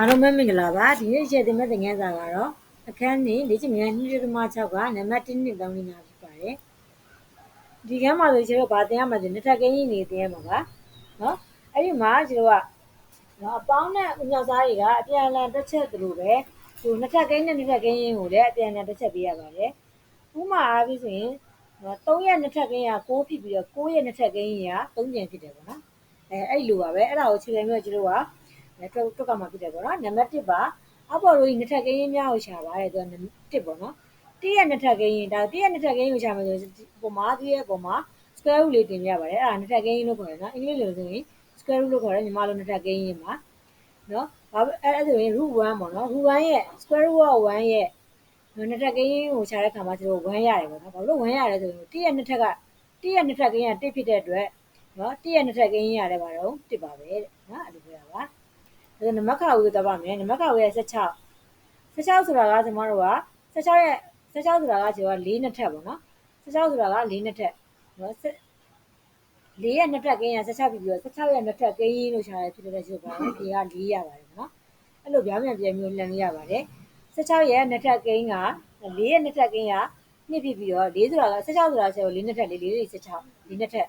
အားလုံးပဲမင်္ဂလာပါဒီနေ့ရက်တင်မဲ့တင်ငန်းစာကတော့အခန်းနေလေ့ကျင့်မြန်နှီးရမ6ကနံပါတ်1နဲ့3လေးနာဖြစ်ပါတယ်ဒီကမ်းမှာဆိုကျွန်တော်ဗာတင်ရမှာဆိုနှစ်ထပ်ကင်းကြီးနေတင်ရမှာပါနော်အဲ့ဒီမှာကျွန်တော်ကနော်အပေါင်းနဲ့ဥညောက်စားတွေကအပြန်အလှန်တစ်ချက်သလိုပဲဟိုနှစ်ထပ်ကင်းနဲ့နှစ်ထပ်ကင်းရင်းကိုလည်းအပြန်အလှန်တစ်ချက်ပေးရပါတယ်ဥမာအားဖြင့်ဆိုရင်နော်3ရက်နှစ်ထပ်ကင်းရ6ဖြစ်ပြီးတော့6ရက်နှစ်ထပ်ကင်းရ3ပြန်ဖြစ်တယ်ပေါ့နော်အဲအဲ့လိုပါပဲအဲ့ဒါကိုခြေခံပြီးတော့ကျွန်တော်က တွတ်တွက်ကမှဖြစ်တယ်ပေါ့နော်နံပါတ်1ပါအပေါ်လို့နှစ်ထပ်ကင်းရင်းများကိုရှာပါတယ်သူက1ပေါ့နော်တည့်ရနှစ်ထပ်ကင်းရင်းဒါတည့်ရနှစ်ထပ်ကင်းရင်းကိုရှာမယ်ဆိုပုံမှာတည့်ရပုံမှာ square root လေးတင်ပြပါတယ်အဲ့ဒါနှစ်ထပ်ကင်းရင်းလို့ခေါ်တယ်နော်အင်္ဂလိပ်လိုဆိုရင် square root လို့ခေါ်တယ်မြန်မာလိုနှစ်ထပ်ကင်းရင်းပါနော်ဘာအဲ့အဲ့ဆိုရင် root 1ပေါ့နော် root 1ရဲ့ square root of 1ရဲ့နှစ်ထပ်ကင်းရင်းကိုရှာတဲ့ခါမှာကျွန်တော်1ရတယ်ပေါ့နော်ဘာလို့1ရတယ်ဆိုရင်တည့်ရနှစ်ထက်ကတည့်ရနှစ်ထက်ကင်းရ1ဖြစ်တဲ့အတွက်နော်တည့်ရနှစ်ထက်ကင်းရရတယ်ပါတော့1ပါပဲတဲ့နော်အဲ့လိုပြောတာပါ ဒါနမခါဝေးတော့ပါမယ်နမခါဝေးရဲ့16 16ဆိုတာကကျွန်တော်တို့က16ရဲ့16ဆိုတာကကျွန်တော်က4နှစ်ထက်ပေါ့နော်16ဆိုတာက4နှစ်ထက်နော်4ရဲ့နှစ်ထက်ကင်းရ16ပြီးပြီးတော့16ရဲ့နှစ်ထက်ကင်းရင်းလို့ရှာရဖြစ်တဲ့ချုပ်ပါတယ်ဒီက4ရပါတယ်နော်အဲ့လိုပြောင်းပြန်ပြန်မျိုးလှန်လို့ရပါတယ်16ရဲ့နှစ်ထက်ကင်းက4ရဲ့နှစ်ထက်ကင်းကနှစ်ပြီးပြီးတော့4ဆိုတာက16ဆိုတာဆို4နှစ်ထက်4 4 16 4နှစ်ထက်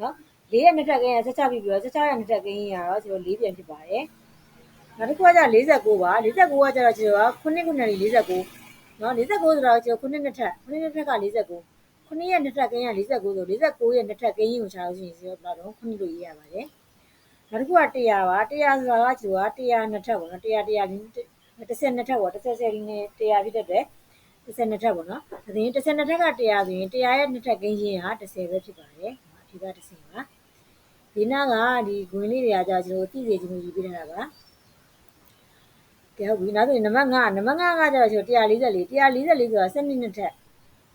နော်4ရဲ့နှစ်ထက်ကင်းက16ပြီးပြီးတော့16ရဲ့နှစ်ထက်ကင်းရတော့ကျွန်တော်4ပြန်ဖြစ်ပါတယ် နောက်တစ်ခုကကျ49ပါ49ကကျတော့ကျွန်တော်က9ခုနဲ့49နော်49ဆိုတော့ကျွန်တော်9နှစ်ထက်9နှစ်ထက်က49 9ရဲ့နှစ်ထက်ကင်းရ49ဆို49ရဲ့နှစ်ထက်ကင်းရင်ကိုရှာလို့ရှိရင်ကျွန်တော်တော့9လို့ရေးရပါတယ်နောက်တစ်ခုက100ပါ100ဆိုတာကကျွန်တော်က100နှစ်ထက်ပေါ့နော်100 100 100နှစ်ထက်ပေါ့30 30နဲ့100ဖြစ်တဲ့အတွက်30နှစ်ထက်ပေါ့နော်ဒါဆိုရင်30နှစ်ထက်က100ဆိုရင်100ရဲ့နှစ်ထက်ကင်းရင်ဟာ30ပဲဖြစ်ပါတယ်ဒီက30ပါဒီနာကဒီဂွင်းလေးတွေကကြာကျွန်တော်သိစေချင်လို့ယူပြနေတာပါ ကဲဟုတ်ပြီနောက်ဆိုရင်နံပါတ်5နံပါတ်5ကကျတော့ကျွန်တော်144 144ဆိုတာစနစ်နှစ်ထက်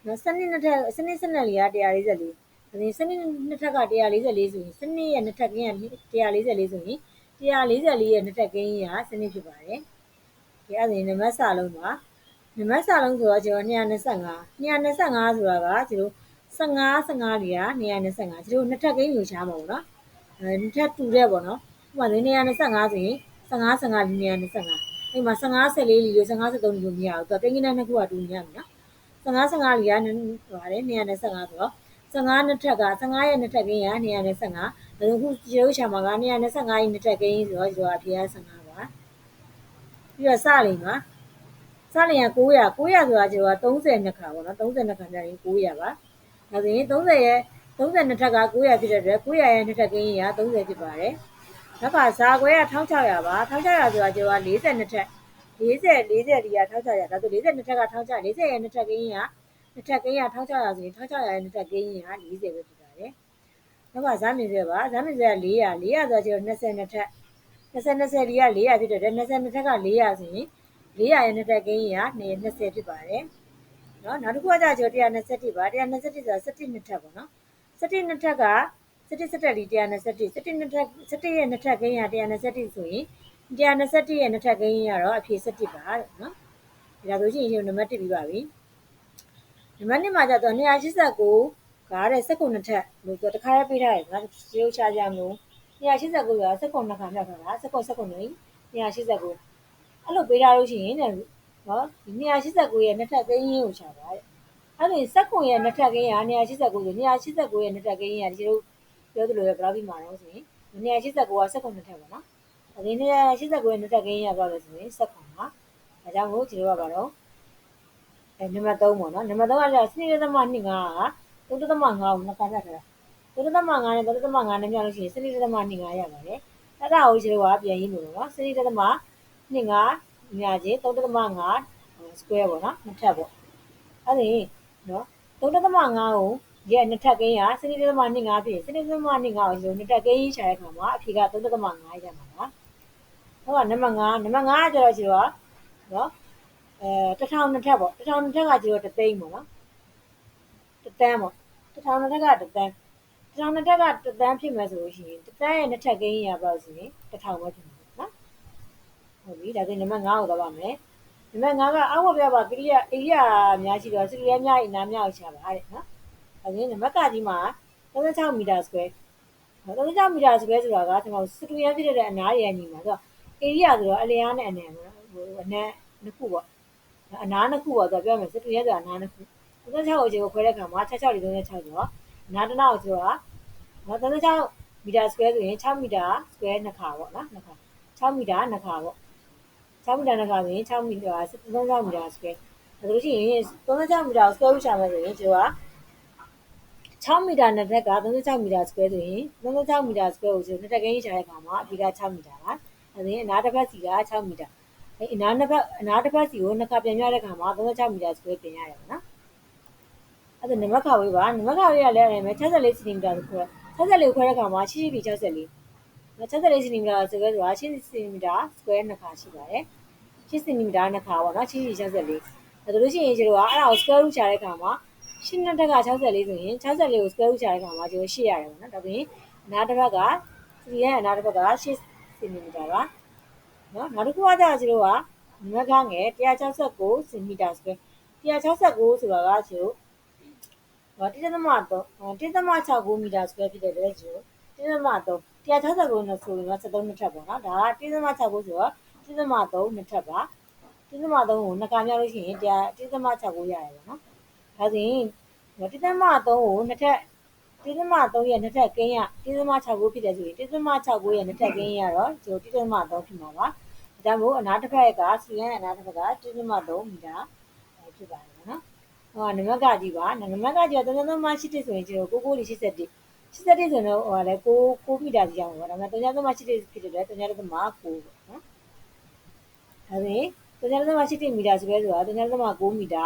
နော်စနစ်နှစ်ထက်စနစ်စနစ်လေးက144ဒါစနစ်နှစ်ထက်က144ဆိုရင်စနစ်ရဲ့နှစ်ထက်ကင်းက144ဆိုရင်144ရဲ့နှစ်ထက်ကင်းကစနစ်ဖြစ်ပါတယ်။ဒီအဲ့ဒါနံပါတ်စာလုံးပါနံပါတ်စာလုံးဆိုတော့ကျွန်တော်225 225ဆိုတာကကျွန်တော်15 15လေးက225ကျွန်တော်နှစ်ထက်ကင်းယူရှားမှာပေါ့နော်။အဲနှစ်ထက်တူတဲ့ပေါ့နော်။ဥပမာ225ဆိုရင်15 15 225 အဲ့မှာ15 14လီလို့15 13လီလို့မရဘူးသူကကိန်းကိန်းနဲ့နှစ်ခုကတူနေရမယ်နော်15 15လီကပါတယ်225ဆိုတော့15နှစ်ထက်က15ရဲ့နှစ်ထက်ကင်းရ225ဒါဆိုခုကျေရုပ်ရှာမှာက225ရဲ့နှစ်ထက်ကင်းဆိုတော့ဒီကအဖြေက15ပါပြီးတော့စလိမ်ပါစလိမ်က900 900ဆိုတာကျေက30နှစ်ခါပေါ့နော်30နှစ်ခါကျရင်900ပါဒါဆိုရင်30ရဲ့30နှစ်ထက်က900ဖြစ်တဲ့အတွက်900ရဲ့နှစ်ထက်ကင်းရ30ဖြစ်ပါတယ် နောက်ကဇာခွဲက1600ပါ1600ဆိုတာကျော်က42ထက်40 40ဒီက1600ဒါဆို42ထက်က1600 40ရဲ့နှစ်ထက်ကင်းကနှစ်ထက်ကင်းက1600ဆိုရင်1600ရဲ့နှစ်ထက်ကင်းက40ပဲဖြစ်ပါတယ်နောက်ကဇာမင်စဲပါဇာမင်စဲက400 400ဆိုကျော်22ထက်20 20ဒီက400ဖြစ်တဲ့22ထက်က400ဆိုရင်400ရဲ့နှစ်ထက်ကင်းက20ဖြစ်ပါတယ်နော်နောက်တစ်ခုကကြာကျော်121ပါ121ဆိုတာ17နှစ်ထက်ပေါ့နော်17နှစ်ထက်က 17 17လီ121 17နှစ်ထက်17ရဲ့နှစ်ထပ်ကိန်းရ121ဆိုရင်121ရဲ့နှစ်ထပ်ကိန်းရတော့အဖြေ17ပါတဲ့နော်ဒါဆိုရှင်ရှင်နံပါတ်1ပြီးပါပြီနံပါတ်2မှာကျတော့289ကားတဲ့စက္ကုနှစ်ထပ်လို့ဆိုတခါရပေးထားတယ်နော်ရုပ်ချကြမျိုး289ဆိုတာစက္ကုနှစ်ခါမြောက်ထားတာစက္ကုစက္ကုနေ289အဲ့လိုပေးထားလို့ရှိရင်တဲ့နော်ဒီ289ရဲ့နှစ်ထပ်ကိန်းရင်းကိုချပါတဲ့အဲ့ဒါစက္ကုရဲ့နှစ်ထပ်ကိန်းရ289ဆို289ရဲ့နှစ်ထပ်ကိန်းရဒီလို ပြောသလိုပဲဘယ်လောက်ပြီးမှာတော့ဆိုရင်289ကစက္ကုနှစ်ထပ်ပေါ့နော်ဒီ289ရဲ့နှစ်ထပ်ကိန်းရပြောလို့ဆိုရင်စက္ကုပါဒါကြောင့်မို့ဒီလိုကပါတော့အဲနံပါတ်3ပေါ့နော်နံပါတ်3ကကြာစနစ်ရသမ25က3.5ကိုနှစ်ခါတက်ထားတာ3.5နဲ့3.5နဲ့မြောက်လို့ရှိရင်စနစ်ရသမ25ရပါတယ်အဲ့ဒါကိုဒီလိုကပြန်ရင်းလို့နော်စနစ်ရသမ25ညာချင်း3.5 square ပေါ့နော်နှစ်ထပ်ပေါ့အဲ့ဒီနော်3.5ကို ရဲ့နှစ်ထပ်ကိန်းကစနစ်သမ25ဖြစ်စနစ်သမ25ကိုဆိုနှစ်ထပ်ကိန်းရှာတဲ့အခါမှာအဖြေက3.5ရမှာပါဟုတ်ကနံပါတ်5နံပါတ်5ကကျတော့ကျတော့နော်အဲ1000နှစ်ထပ်ပေါ့1000နှစ်ထက်ကကျတော့တသိန်းပေါ့နော်တသန်းပေါ့1000နှစ်ထက်ကတသန်း1000နှစ်ထက်ကတသန်းဖြစ်မယ်ဆိုလို့ရှိရင်တသန်းရဲ့နှစ်ထပ်ကိန်းရပါလို့ဆိုရင်1000ပဲဖြစ်မှာနော်ဟုတ်ပြီဒါဆိုနံပါတ်5ကိုသွားပါမယ်နံပါတ်5ကအောက်ဝပြပါကိရိယာအိရိယာများရှိတော့စရိယာများအနာများကိုရှာပါတဲ့နော် အဲဒီနံပါတ်ကကြီးမှာ36မီတာ square 36မီတာ square ဆိုတာကကျွန်တော်စတူရန်ဖြစ်တဲ့အနားရည်ညီမှာဆိုတော့ area ဆိုတော့အလျားနဲ့အနံပေါ့နော်ဟိုအနံနှစ်ခုပေါ့အနားနှစ်ခုပေါ့ဆိုတော့ပြောမယ်စတူရဲဆိုတာအနားနှစ်ခု36ကိုခြေကိုခွဲတဲ့အခါမှာ66 36ဆိုတော့အနားတစ်နောက်ဆိုတာနော်36မီတာစကွဲဆိုရင်6မီတာစကွဲနှစ်ခါပေါ့နော်နှစ်ခါ6မီတာနှစ်ခါပေါ့6မီတာနှစ်ခါဆိုရင်6မီတာ36မီတာစကွဲဒါဆိုလို့ရှိရင်36မီတာစကွဲဥရှာမယ်ဆိုရင်ကျွန်တော်က 6မီတာနဲ့ထက်က36မီတာစကွဲဆိုရင်36မီတာစကွဲကိုကျွန်တော်နှစ်ထက်ကင်းရှာတဲ့အခါမှာအပြီးက6မီတာပါအဲဒါရင်အနားတစ်ဖက်စီက6မီတာအဲအနားနှစ်ဖက်အနားတစ်ဖက်စီကိုနှစ်ခါပြန်ပြတဲ့အခါမှာ36မီတာစကွဲပြင်ရတယ်ပေါ့နော်အဲ့ဒါနမခါဝေးပါနမခါဝေးကလည်းအဲ့မဲ့64စင်တီမီတာဆိုတော့64ခွဲတဲ့အခါမှာရှိရှိပြီး64 64စင်တီမီတာဆိုတော့80စင်တီမီတာစကွဲနှစ်ခါရှိပါတယ်80စင်တီမီတာနှစ်ခါပေါ့နော်80 64ဒါဆိုလို့ရှိရင်ကျတော့အဲ့ဒါကို square root ချတဲ့အခါမှာ ရှင်းတဲ့တက်က64ဆိုရင်64ကို square root ချတဲ့အခါမှာကျတော့8ရတယ်ပေါ့နော်ဒါဆိုရင်အနားတစ်ဘက်က3ရဲ့အနားတစ်ဘက်က8စင်တီမီတာပါနော်နောက်တစ်ခုကကျတော့ကျတော့ကနမကငယ်169စင်တီမီတာ square 169ဆိုတာကကျတော့ဟောတိသမတော့တိသမ69မီတာ square ဖြစ်တဲ့အတွက်ကျတော့တိသမတော့169နဲ့ဆိုရင်တော့73နှစ်ထပ်ပေါ့နော်ဒါကတိသမ69ဆိုတော့တိသမ3နှစ်ထပ်ပါတိသမ3ကိုနှစ်ခါမြောက်လို့ရှိရင်1တိသမ69ရတယ်ပေါ့နော် ဒါဆိုရင်တိသမ3ကိုနှစ်ထပ်တိသမ3ရဲ့နှစ်ထပ်ကင်းရတိသမ69ဖြစ်တယ်ဆိုရင်တိသမ69ရဲ့နှစ်ထပ်ကင်းရတော့ကျိုတိသမ3ဖြစ်မှာပါဒါကြောင့်မို့အနားတစ်ဖက်ကစီရန်အနားတစ်ဖက်ကတိသမ3မီတာဖြစ်ပါတယ်နော်ဟိုနမကကြီးပါနမကကြီးက33မရှိတဲ့ဆိုရင်ကျိုကိုကိုလေး81 81ဆိုတော့ဟိုလည်း6 6မီတာစီအောင်ပေါ့ဒါပေမဲ့33မရှိတဲ့ဖြစ်တယ်လေ33.9ပေါ့နော်ဒါဆိုရင်33.8မီတာစကွဲဆိုတာ33.9မီတာ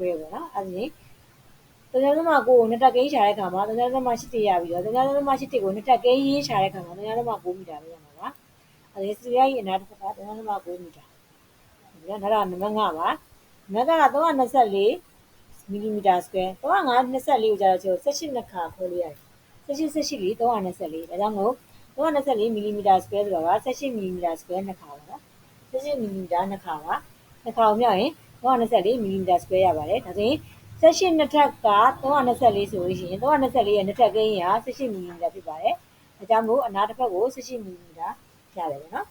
စကွဲပေါ့နော်အဲဒါရင်33.9ကိုနှစ်တက်ကိန်းရှာတဲ့ခါမှာ33.8ရပြီးတော့33.8ကိုနှစ်တက်ကိန်းရင်းရှာတဲ့ခါမှာ33.9မီတာပဲရမှာပါအဲဒီစရရဲ့အနာတစ်ခါ33.9မီတာဒါကနောက်တော့နံပါတ်5ပါနံပါတ်က324မီလီမီတာစကွဲ324ကိုကျတော့ကျွန်တော်18နှစ်ခါခွဲလို့ရတယ်18 18လေး324ဒါကြောင့်မို့324မီလီမီတာစကွဲဆိုတော့18မီလီမီတာစကွဲနှစ်ခါပါနော်18မီလီမီတာနှစ်ခါပါနှစ်ခါကိုမြောက်ရင် 324မီလီမီတာစကွဲရပါတယ်ဒါဆိုရင်18နှစ်ထက်က324ဆိုလို့ရှိရင်324ရဲ့နှစ်ထက်ကင်းရ18မီလီမီတာဖြစ်ပါတယ်ဒါကြောင့်မို့အနားတစ်ဖက်ကို18မီလီမီတာရတယ်ပေါ့နော်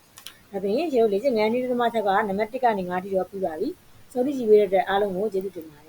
ဒါပြင်ရေကို40ငန်းဒီသမားချက်ကနံပါတ်1ကနေ5တိတော့ပြီးပါပြီဆိုတော့ဒီကြည့်ပေးတဲ့အတွက်အားလုံးကိုကျေးဇူးတင်ပါတယ်